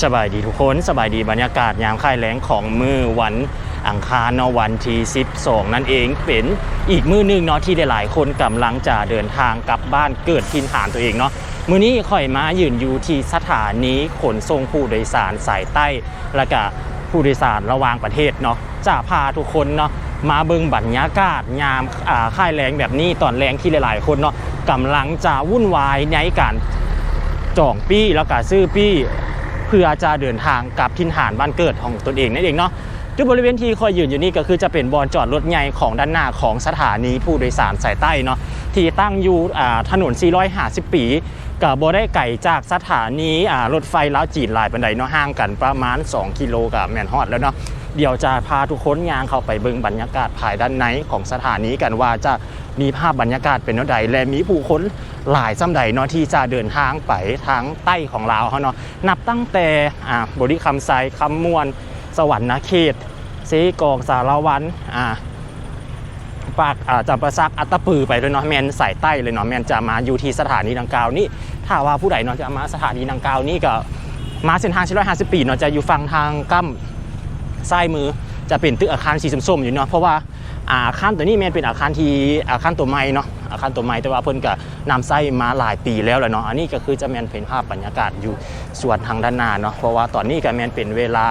สบายดีทุกคนสบายดีบรรยากาศยามค่ายแล้งของมือวันอังคารเนาะวันที่12 นั่นเองเป็นอีกมือหนึงเนาะที่หลายๆคนกำลังจะเดินทางกลับบ้านเกิดทินฐานตัวเองเนาะมือนี้ข่อยมายืนอยู่ที่สถานีขนส่งผู้โดยสารสายใต้ และก็ผู้โดยสารระหว่างประเทศเนาะจะพาทุกคนเนาะมาเบิ่งบรรยากาศยามค่ายแรงแบบนี้ตอนแรงที่หลายๆ คนเนาะกำลังจะวุ่นวายในการจองปี้แล้วก็ซื้อปี้ พื่อจะเดินทางกลับทินหานบ้านเกิดของตนเองนั่นเองเนาะจุดบริเวณที่คอยยืนอยู่นี่ก็คือจะเป็นบอนจอดรถใหญ่ของด้านหน้าของสถานีผู้โดยสารสายใต้เนาะที่ตั้งอยู่อ่าถนน 450 ปีกับบได้ไก่จากสถานีรถไฟล้าวจีนลายบันไดเนาะห่างกันประมาณ 2 กิโลกับแมนฮอดแล้วเนาะ เดี๋ยวจะพาทุกคนยางเข้าไปเบิ่งบรรยากาศภายด้านในของสถานีกันว่าจะมีภาพบรรยากาศเป็นเท่าใดและมีผู้คนหลายซ้ำใดเนาะที่จะเดินทางไปทางใต้ของลาวเขาเนาะนับตั้งแต่อ่าบริคำไซคำมวนสวรรค์นาเขตเซกองสารวันอ่าปากอ่าจำประซักอัตปือไปด้วยเนาะแมนสายใต้เลยเนาะแมนจะมาอยู่ที่สถานีดังกล่าวนี่ถ้าว่าผู้ใดเนาะจะมาสถานีดังกล่าวนี่ก็มาเส้นทาง450ปีเนาะจะอยู่ฝั่งทางกั้ม ซ้ายมือจะเป็นตึกอาคารสีส้มๆอยู่เนาะเพราะว่าอาคารตัวนี้แมนเป็นอาคารที่อาคารตัวใหม่เนาะอาคารตัวใหม่แต่ว่าเพิ่นก็นำไส้มาหลายปีแล้วแหละเนาะอันนี้ก็คือจะแมนเป็นภาพบรรยากาศอยู่ส่วนทางด้านหน้าเนาะเพราะว่าตอนนี้ก็แมนเป็นเวลา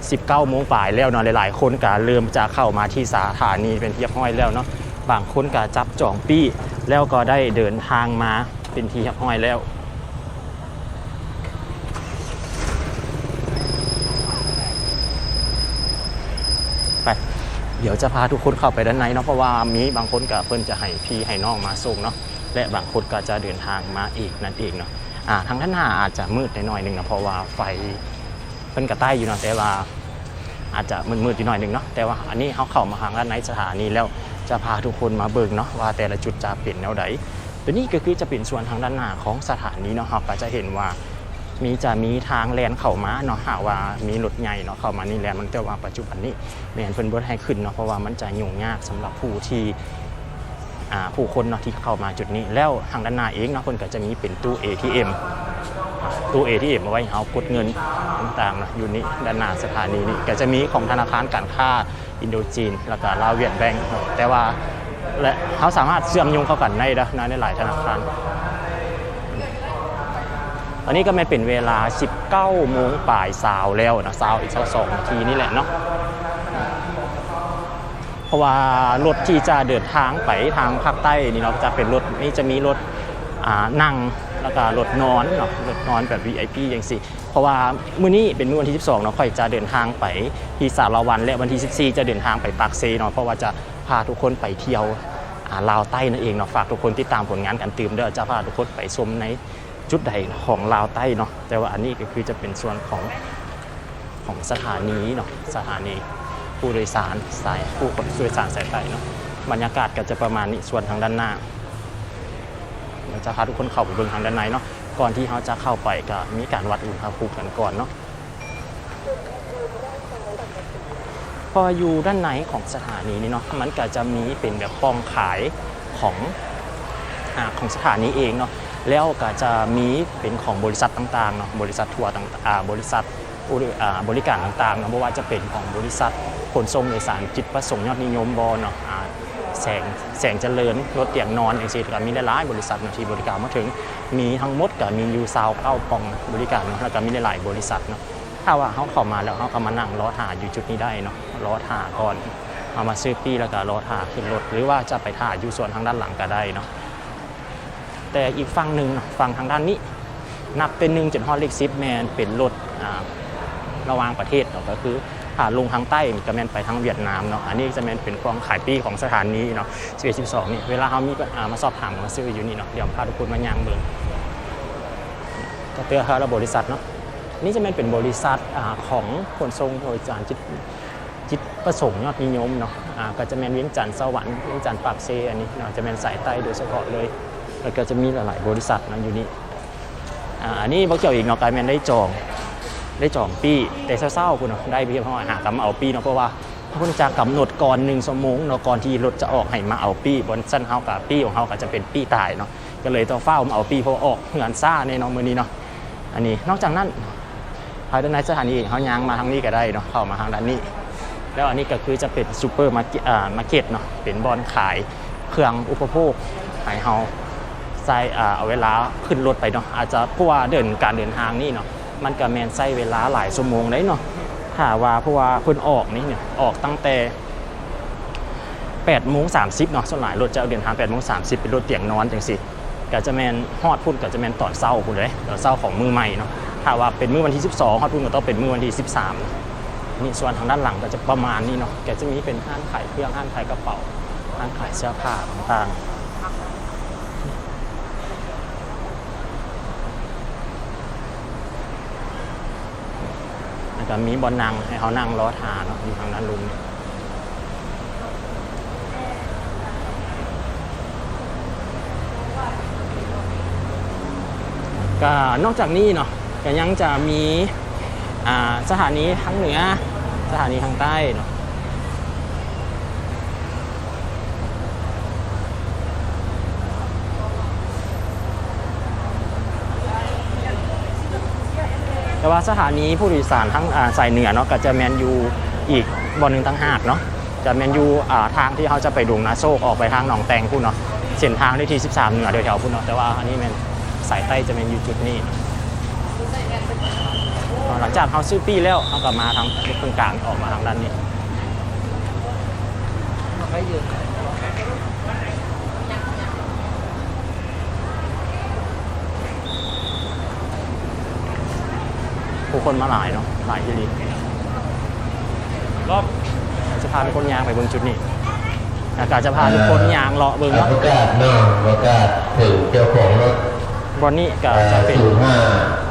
19โมงป่ายแล้วเนาะหลายๆ คนก็เริ่มจะเข้ามาที่สถานีเป็นที่เรียบร้อยแล้วเนาะบางคนก็จับจองปี้แล้วก็ได้เดินทางมาเป็นที่เรียบร้อยแล้ว ไป เดี๋ยวจะพาทุกคนเข้าไปด้านในเนาะเพราะว่ามีบางคนก็เพิ่นจะให้พี่ให้น้องมาส่งเนาะและบางคนก็จะเดินทางมาอีกนั่นเองเนาะอ่าทางด้านหน้าอาจจะมืดหน่อยหนึงนะเพราะว่าไฟเพิ่นกระใต้อยู่เนาะแต่ว่าอาจจะมืดๆอยู่หน่อยหนึงเนาะแต่ว่าอันนี้เขาเข้ามาทางด้านในสถานีแล้วจะพาทุกคนมาเบิ่งเนาะว่าแต่ละจุดจะเป็นแนวใดตัวนี้ก็คือจะเป็นส่วนทางด้านหน้าของสถานีเนาะเราก็จะเห็นว่า มีจะมีทางแลนเข้ามาเนาะหาว่ามีรถใหญ่เนาะเข้ามานี่แลนมันแต่ว่าปัจจุบันนี้แมนเพิ่นบ่ให้ขึ้นเนาะเพราะว่ามันจะยุ่งยากสำหรับผู้ที่อ่าผู้คนเนาะที่เข้ามาจุดนี้ แล้วทางด้านหน้าเองเนาะเพิ่นก็จะมีเป็นตู้ ATM ตู้ ATM เอาไว้ให้เขากดเงินต่างๆนะอยู่นี่ด้านหน้าสถานีนี่ก็จะมีของธนาคารการค้าอินโดจีน แล้วก็ลาวเวียดแบงก์แต่ว่าและเขาสามารถเชื่อมโยงเข้ากันได้นะในหลายธนาคาร อันนี้ก็ไม่เป็นเวลา 19โมงป่ายสาวแล้วนะสาวอีกสักสองนาทีนี่แหละเนาะเพราะว่ารถที่จะเดินทางไปทางภาคใต้นี่เนาะจะเป็นรถนี่จะมีรถนั่งแล้วก็รถนอนเนาะรถนอนแบบ VIP อย่างสิเพราะว่ามื้อนี้เป็นมื้อวันที่ 12เนาะค่อยจะเดินทางไปที่สารวันและวันที่ 14 จะเดินทางไปปากเซเนาะเพราะว่าจะพาทุกคนไปเที่ยวลาวใต้นั่นเองเนาะฝากทุกคนติดตามผลงานกันตื่มเด้อจะพาทุกคนไปชมใน จุดใดของลาวใต้เนาะแต่ว่าอันนี้ก็คือจะเป็นส่วนของของสถานีเนาะสถานีผู้โดยสารสายผู้คนโดยสารสายใต้เนาะบรรยากาศก็จะประมาณนี้ส่วนทางด้านหน้าเดี๋ยวจะพาทุกคนเข้าไปเบิ่งทางด้านในเนาะก่อนที่เขาจะเข้าไปก็มีการวัดอุณหภูมิกันก่อนเนาะพออยู่ด้านในของสถานีนี่เนาะมันก็จะมีเป็นแบบปองขายของอของสถานีเองเนาะ แล้วก็จะมีเป็นของบริษัทต่างๆเนาะบริษัททัวร์ต่างๆบริษัทบริการต่างๆนะไม่ว่าจะเป็นของบริษัทขนส่งโดยสารจิตประสงค์ยอดนิยมบอเนาะแสงแสงเจริญรถเตียงนอนอย่างเช่นก็มีหลายๆบริษัทนาทีบริการมาถึง มีทั้งหมดก็มีอยู่ซาวเก้าปองบริการเนาะแล้วก็มีหลายๆบริษัทเนาะถ้าว่าเขาเข้ามาแล้วเขาก็มานั่งรอถ่ายอยู่จุดนี้ได้เนาะรอถ่ายก่อนเอามาซื้อปี้แล้วก็รอถ่ายขึ้นรถหรือว่าจะไปถ่ายอยู่ส่วนทางด้านหลังก็ได้เนาะ แต่อีกฝั่งหนึ่งฝั่งทางด้านนี้ นับเป็นหนึ่งจุดฮอลล็กซิปแมนเป็นรถระหว่างประเทศเนาะก็คือผ่าลงทางใต้ก็แมนไปทางเวียดนามเนาะอันนี้จะแมนเป็นกองขายปีของสถานีเนาะ11 12นี่เวลาเขามีมาสอบถามมาซื้ออยู่นี่เนาะเดี๋ยวพาทุกคนมายางเบิ่งก็เตือนเขาเราบริษัทเนาะนี่จะแมนเป็นบริษัทอของขนส่งโดยสารจิตจิตประสงค์ยอดนิยมเนาะอาก็จะแมนเวียงจันทร์สวรรค์เวียงจันทร์ปากเซอันนี้เนาะจะแมนสายใต้โดยเฉพาะเลย แล้วก็จะมีหลายๆบริษัทนะอยู่นี่อ่าอันนี้บ่เกี่ยวอีกเนาะกายแมนได้จอง ได้จองปีแต่เศร้าๆคุณเนาะได้เพียงเพราะว่าหากำเอาปีเนาะเพราะว่าคุณจะกำหนดก่อนหนึ่งชั่วโมงเนาะก่อนที่รถจะออกให้มาเอาปีบนสั้นเฮากับปีของเฮาก็จะเป็นปีตายเนาะก็เลยต้องเฝ้ามาเอาปีเพราะออกงานซ่าในเนาะมื้อนี้เนาะอันนี้นอกจากนั้นภายในสถานีเขายางมาทางนี้ก็ได้เนาะเข้ามาทางด้านนี้ แล้วอันนี้ก็คือจะเป็นซูเปอร์มาร์เก็ตอ่ามาเก็ตเนาะเป็นบอนขายเครื่องอุปโภคให้เฮา ใส่เอาเวลาขึ้นรถไปเนาะอาจจะเพราะว่าเดินการเดินทางนี่เนาะมันก็แมนใช้เวลาหลายชั่วโมงได้เนาะถ้าว่าเพราะว่าเพิ่นออกนี่เนี่ยออกตั้งแต่8โมง30เนาะส่วนหลายรถจะเดินทาง8โมง30เป็นรถเตียงนอนจังซี่ก็จะแมนฮอดพุ่นก็จะแมนตอนเช้าพุ่นเลยตอนเช้าของมือใหม่เนาะถ้าว่าเป็นมือวันที่ 12ฮอดพุ่นก็ต้องเป็นมือวันที่ 13นี่ส่วนทางด้านหลังก็จะประมาณนี้เนาะแกจะมีเป็นห้างขายเครื่องห้างขายกระเป๋าห้างขายเสื้อผ้าต่างๆแล้ว ก็มีบอลนั่งให้เขานั่งรอทานเนาะอยู่ทางด้านลุมเนี่ยก็นอกจากนี้เนาะก็ยังจะมีสถานีทางเหนือ สถานีทางใต้เนาะ แต่ว่าสถานีผู้โดยสารทั้งาสายเหนือเนาะก็จะแมนยูอีกบอลหนึ่งตั้งหากเนาะจะแมนยูทางที่เขาจะไปดุงนาโซกออกไปทางหนองแตงพูดเนาะเส้นทางที่ที่ 13 เหนือเดี๋ยวแถวพูดเนาะแต่ว่าอันนี้แมนสายใต้จะแมนยูจุดนี้หลังจากเขาซื้อปี้แล้วเขาก็มาทางตรงกลางออกมาทางด้านนี้ ผู้คนมาหลายเนาะหลายที่ดีรอบจะพาทุกคนยางไปเบิงจุดนี้อากาศจะพาทุกคนยางเลาะเบิ้งว่าอากาศเนาะอากาศถือเจ้าของรถบอนนี่กับจะเป็น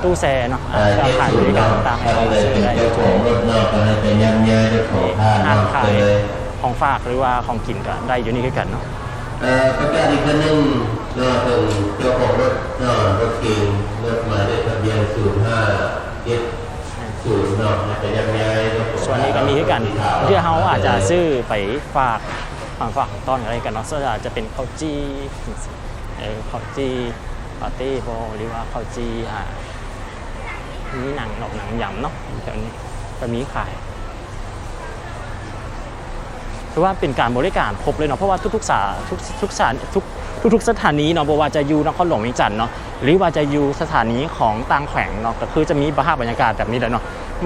ตู้แซ่เนาะก็ขายบริการต่างๆให้เราซื้อได้เจ้าของรถเนาะก็ให้ไย่างเยอะเจ้าของผ้าเนาะเลยของฝากหรือว่าของกินก็ได้อยู่นี่คือกันเนาะเออประกาศอีกคนนึงเนาะเป็นเจ้าของรถเนารถเก่งรถหมายเลขทะเบียน05 ส่วนนี้ก็มีคือกันเพื่อเขาอาจจะซื้อไปฝากฝากฝากต้อนอะไรกันเนาะส่วนอาจจะเป็นข้าวจีเออข้าวจีปาร์ตี้โบหรือว่าข้าวจีอ่ามีหนังหนอกหนังยำเนาะแถวนี้ก็มีขายคือว่าเป็นการบริการครบเลยเนาะเพราะว่าทุกๆสาทุกทุกสถานทุก ทุกๆ สถานีเนาะบ่ว่าจะอยู่นครหลวงเวียงจันทน์เนาะหรือว่าจะอยู่สถานีของต่างแขวงเนาะก็คือจะมีภาพบรรยากาศแบบนี้เลยเนาะ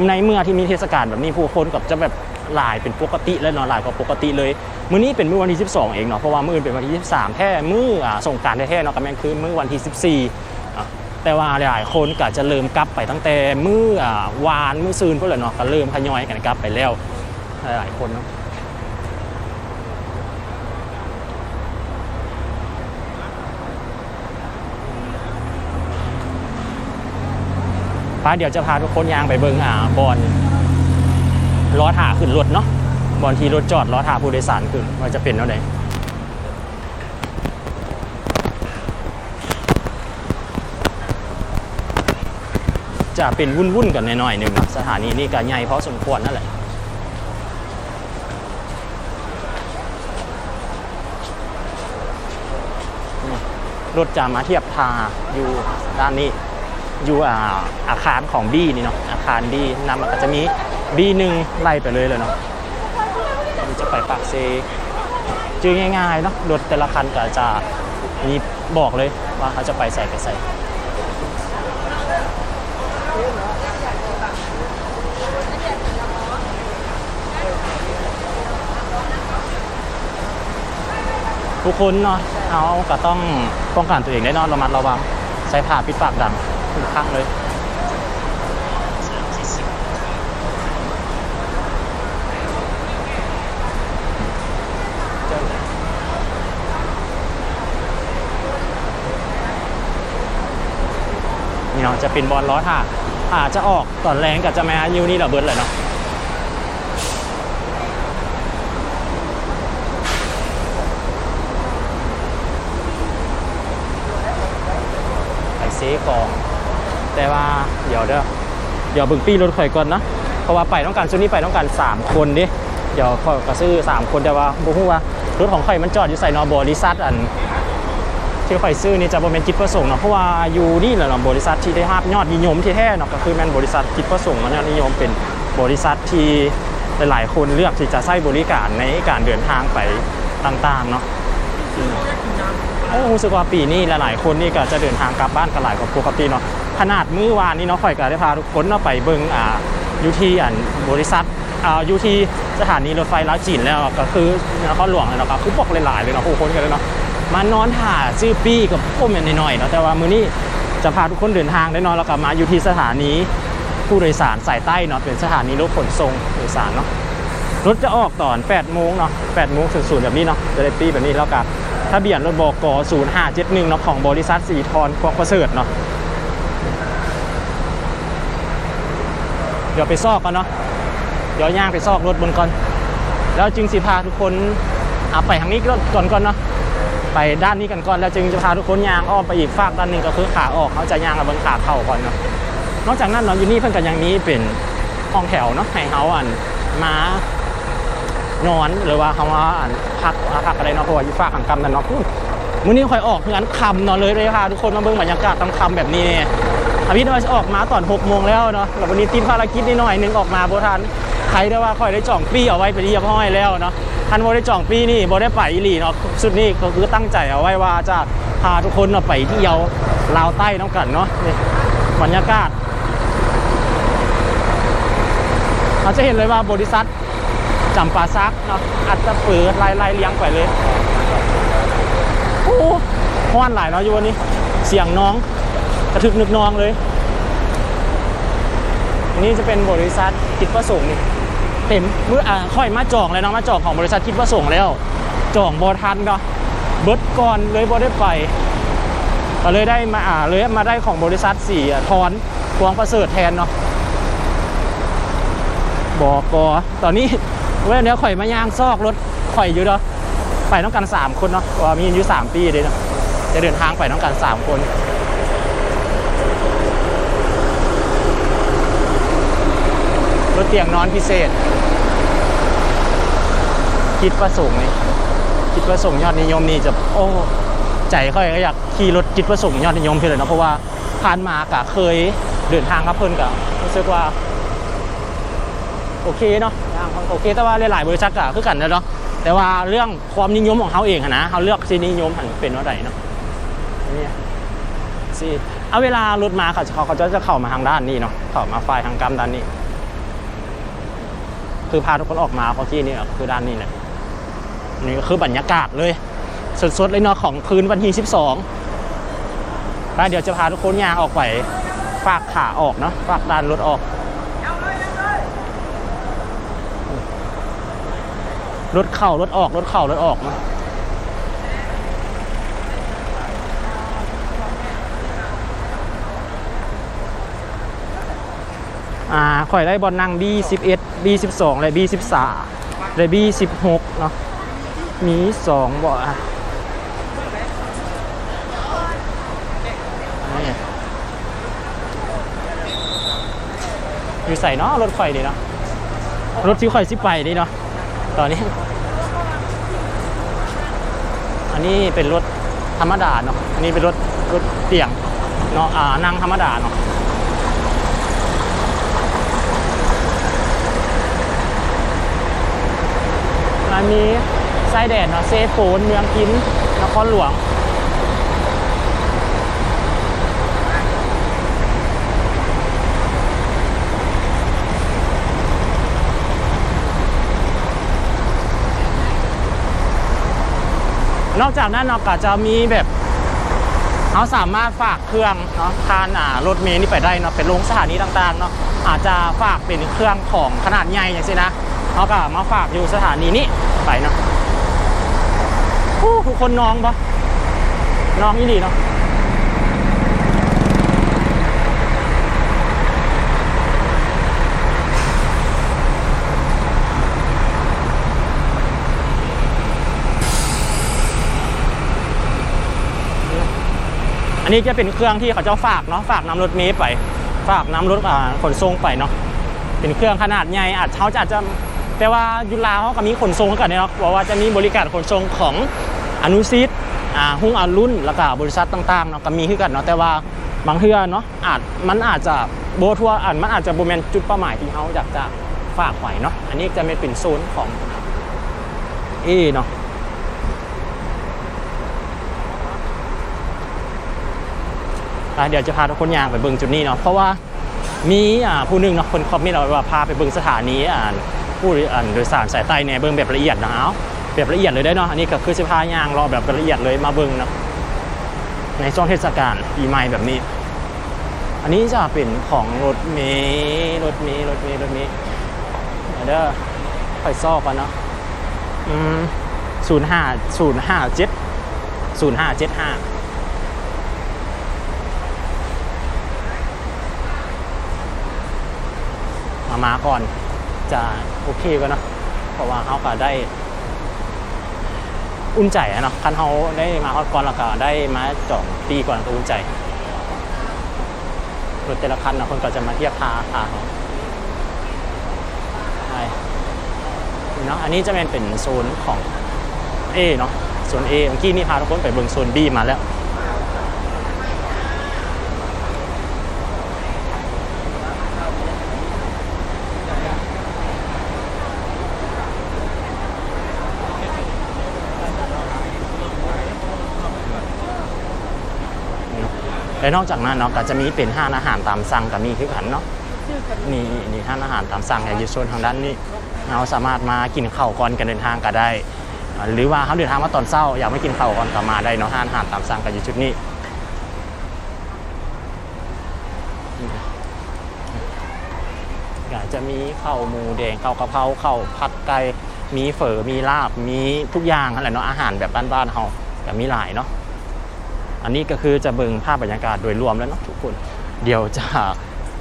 ในเมื่อที่มีเทศกาลแบบนี้ผู้คนกับจะแบบหลายเป็นปกติแล้วเนาะหลายกว่าปกติเลยมื้อนี้เป็นมื้อวันที่ 12 เองเนาะเพราะว่ามื้ออื่นเป็นวันที่ 23แค่มื้ออ่าสงกรารแท้ๆเนาะก็แม่นคือมื้อวันที่ 14อะแต่ว่าหลายๆคนก็จะเริ่มกลับไปตั้งแต่มื้ออ่าวานมื้อซืนพวกเลยเนาะก็เริ่มทยอยกันกลับไปแล้วหลายๆคนเนาะาเดี๋ยวจะพาทุกคนยางไปเบิงอ่าบอลล้อถ่าขึ้นรถเนาะบอลที่รถจอดล้อถ่าผู้โดยสารขึ้นว่าจะเป็นเท่าไหร่จะเป็นวุ่นๆกันหน่อยๆหนึ่งสถานีนี่ก็ใหญ่พอสมควรนั่นแหละรถจะมาเทียบทาอยู่ด้านนี้ อยู่อาคารของบีนี่เนาะอาคารบีนำมันก็จะมีบีหนึ่งไล่ไปเลยเลยเนาะจะไปปากเซจือง่ายๆเนาะรถแต่ละคันก็จะมีบอกเลยว่าเขาจะไปใส่ไปใส่ทุกคนเนาะเอาก็ต้องป้องกันตัวเองได้นอนระมัดระวังใช้ผ้าปิดปากดัง ทุกครั้งเลยนี่เนาะจะเป็นบอลล้อท่าอาจจะออกตอนแรงกับจะมายูนี่ระเบิดเลยเนาะไปเซกอง แต่ว่าเดี๋ยวเด้อเดี๋ยวเบึงปี้รถข่อยก่อนนะเพราะว่าไปต้องการชุดนี้ไปต้องการ 3 คนดิเดี๋ยวข่อยก็ซื้อ 3 คนแต่ว่าบ่ฮู้ว่ารถของข่อยมันจอดอยู่ใส่นอบริษัทอันที่ข่อยซื้อนี่จะบ่เป็นจิตประสงค์เนาะเพราะว่าอยู่นี่แหละเนาะบริษัทที่ได้รับยอดนิยมที่แท้เนาะก็คือแม่นบริษัทจิตประสงค์เนาะยอดนิยมเป็นบริษัทที่หลายๆ คนเลือกที่จะใช้บริการในการเดินทางไปต่างๆเนาะเอ้รู้สึกว่าปีนี้หลายๆ คนนี่ก็จะเดินทางกลับบ้านกันหลายกว่าปกติเนาะ ขนาดมื้อวานนี้เนาะข่อยก็ได้พาทุกคนเนาะไปเบิ่งอ่าอยู่ที่อันบริษัทอ่าอยู่ที่สถานีรถไฟลาวจีนแล้วก็คือนครหลวงเลยเนาะก็คือบอกหลายๆเลยเนาะผู้คนกันเลยเนาะมานอนถ่าซื้อปี้กับพวกมันหน่อยๆเนาะแต่ว่ามื้อนี้จะพาทุกคนเดินทางได้เนอนแล้วก็มาอยู่ที่สถานีผู้โดยสารสายใต้เนาะเป็นสถานีรถขนส่งโดยสารเนาะรถจะออกตอน8โมงเนาะ8โมงถึง0แบบนี้เนาะจะได้ปี้แบบนี้แล้วกับทะเบียนรถบก0571เนาะของบริษัทสีทรกวางประเสริฐเนาะ เดี๋ยวไปซอกกันเนาะเดี๋ยวย่างไปซอกรถบนก่อน แล้วจึงสิพาทุกคนเอาไปทางนี้ก่อนก่อนเนาะไปด้านนี้กันก่อนแล้วจึงจะพาทุกคนยางอ้อมไปอีกฝากด้านหนึ่งก็คือขาออกเขาจะยางกับบนขาเข้าก่อนเนาะนอกจากนั้นเนาะอยู่นี่เพิ่นกันอยังนี้เป็นห้องแถวเนาะให้เขาอันมานอนหรือว่าเขาว่าอันพักพักอะไรเนาะเพราะว่าอยู่ฝากขังกำนั่นเนาะมื้อนี้คอยออกเพื่อนคำเนาะเลยเลยพาทุกคนมาเบิ่งบรรยากาศตอนคำแบบนี้เนี่ย อภิษว่าจะออกมาตอน6โมงแล้วเนาะแล้ววันนี้ติดภารกิจนิดหน่อยหนึงออกมาโบทันใครได้ว่าค่อยได้จ่องปี้เอาไว้เป็นที่เรียบร้อยแล้วเนาะท่านโบได้จองปีนี่โบได้ไปอีหลีเนาะสุดนี้ก็คือตั้งใจเอาไว้ว่าจะพาทุกคนเนาะไปที่เยวลาวใต้น้ำกันเนาะนี่บรรยากาศเราจะเห็นเลยว่าบริษัทจำปาซักเนาะอาจจะเปิดไล่ไล่เลี้ยงไปเลยโอ้ห้อนหลายเนาะอยู่วันนี้ เสียงน้อง กระทึกนึกนองเลย นี่จะเป็นบริษัทคิดประสงค์นี่เต็มเมืออ่าค่อยมาจองเลยเนาะมาจองของบริษัทคิดว่าส่งแล้วจองบอทันก็เบิดก่อนเลยบอได้ไปก็เลยได้มาอ่าเลยมาได้ของบริษัทสี่ทอนพวงประเสริฐแทนเนาะบอกกอตอนนี้เว้ยเดี๋ยวข่อยมาย่างซอกรถข่อยอยู่เนาะไปต้องกันสามคนเนาะว่ามีอายุสามปีเลยเนาะจะเดินทางไปต้องกันสามคน รถเตียงนอนพิเศษ คิดประสงค์นี่คิดประสงค์ยอดนิยมนี่จะโอ้ใจค่อยก็อยากขี่รถคิดประสงค์ยอดนิยมเพื่อนเลยเนาะเพราะว่าผ่านมากะเคยเดินทางครับเพื่อนกะรู้สึกว่า โอเคเนาะย่างโอเค แต่ว่าหลายๆบริษัทกะคือกันนะเนาะแต่ว่าเรื่องความนิยมของเขาเองนะเขาเลือกที่นิยมหันเป็นว่าใดเนาะนี่สิเอาเวลารถมาเขาจะเขาเขาจะเข้ามาทางด้านนี้เนาะเข้ามาฝ่ายทางกรรมด้านนี้ คือพาทุกคนออกมาเพราะที่นี่คือด้านนี้แหละนี่ก็คือบรรยากาศเลยสดๆเลยเนาะของคืนวันที่ 12แล้วเดี๋ยวจะพาทุกคนยางออกไปฝากขาออกเนาะฝากด้านรถออกรถเข่ารถออกรถเข่ารถออกเนาะ อ่าข่อยได้บอลนั่ง B11 B12 และ B13 และ B16 เนาะมีสองเบาะอะอยู่ใส่เนาะรถไฟดีเนาะรถที่ข่อยสิไปดีเนาะตอนนี้ อันนี้เป็นรถธรรมดาเนาะอันนี้เป็นรถรถเตียงเนาะอ่านั่งธรรมดาเนาะ อันนี้ไส้แดดเนาะเซโฟนเมืองกินนครหลวงนอกจากนั้นเนาะก็จะมีแบบเขาสามารถฝากเครื่องเนาะทานอ่ารถเมล์นี่ไปได้เนาะเป็นลงสถานีต่างๆเนาะอาจจะฝากเป็นเครื่องของขนาดใหญ่อย่างเช่นนะ เขาก็มาฝากอยู่สถานีนี้ไปเนาะโอ้ทุกคนน้องปะน้องอีหลีเนาะอันนี้จะเป็นเครื่องที่เขาจะฝากเนาะฝากน้ำรถเมล์ไป ฝากน้ำรถขนส่งไปเนาะเป็นเครื่องขนาดใหญ่อาจเขาจะอาจจะ แต่ว่ายุลาเขาก็มีขนส่งเขากันเนาะบอกว่าจะมีบริการขนส่งของอนุซิตอ่าหุ้งอารุ่นแล้วก็บริษัทต่างๆเนาะก็มีคือกันเนาะแต่ว่าบางเทื่อเนาะอาจมันอาจจะโบทัวอ่านมันอาจจะโบแมนจุดเป้าหมายที่เขาอยากจะฝากไว้เนาะอันนี้จะไม่เป็นโซนของเอเนาะเดี๋ยวจะพาทุกคนยางไปเบิ่งจุดนี้เนาะเพราะว่ามีผู้หนึงเนาะคนคอมเมนต์เราว่าพาไปเบิ่งสถานีอ่าน ผู้โดยสารสายใต้เนี่ยเบิ่งแบบละเอียดนะเอาแบบละเอียดเลยได้เนาะอันนี้ก็คือสิพายางรอแบบละเอียดเลยมาเบิ่งนะในช่วงเทศกาลปีใหม่แบบนี้ อันนี้จะเป็นของรถเมล์รถเมล์รถเมล์รถเมล์เด้อค่อยซอกกันเนาะอืมศูนย์ห้าศูนย์ห้าเจ็ดศูนย์ห้าเจ็ดห้ามามาก่อน จะโอเคกันเนาะเพราะว่าเขาก็ได้ อุ่นใจอะเนาะคันเขาได้มาฮอดก่อนแล้วก็ได้มาจองปีก่อนก็อุ่นใจรถแต่ละคันนะคนก็จะมาเทียบพาพาเขาใช่เนาะอันนี้จะเป็นเป็นโซนของ A เนาะโซน A เมื่อกี้นี่พาทุกคนไปเบิ่งโซน B มาแล้ว และนอกจากนั้นเนาะก็จะมีเป็นห้านอาหารตามสั่งกับมีคือกันเนาะนี่นี่ห้านอาหารตามสั่งอยู่โซนทางด้านนี้เราสามารถมากินข้าวก่อนกันเดินทางก็ได้ หรือว่าเขาเดินทางมาตอนเช้าอยากไม่กินข้าวก่อนก็มาได้เนาะห้านอาหารตามสั่งกันอยู่จุดนี้ก็จะมีข้าวหมูแดงข้าวกะเพราข้าวผัดไก่มีเฝอมีลาบมีทุกอย่างอะไรเนาะอาหารแบบบ้านๆเขาก็มีหลายเนาะ อันนี้ก็คือจะเบิงภาพบรรยากาศโดยรวมแล้วเนาะทุกคน เดี๋ยวจะ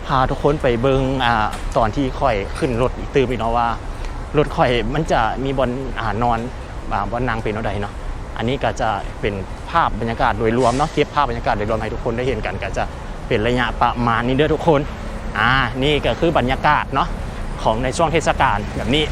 พาทุกคนไปเบิงอ่าตอนที่ค่อยขึ้นรถอีกตื่นอีกเนาะว่ารถค่อยมันจะมีบนอ่านอนอ่าบนนางเป็นอาใดเนาะอันนี้ก็จะเป็นภาพบรรยากาศโดยรวมเนาะเก็บภาพบรรยากาศโดยรวมให้ทุกคนได้เห็นกัน ก็จะเป็นระยะประมาณนี้เด้อทุกคนอ่านี่ก็คือบรรยากาศเนาะของในช่วงเทศกาลแบบนี้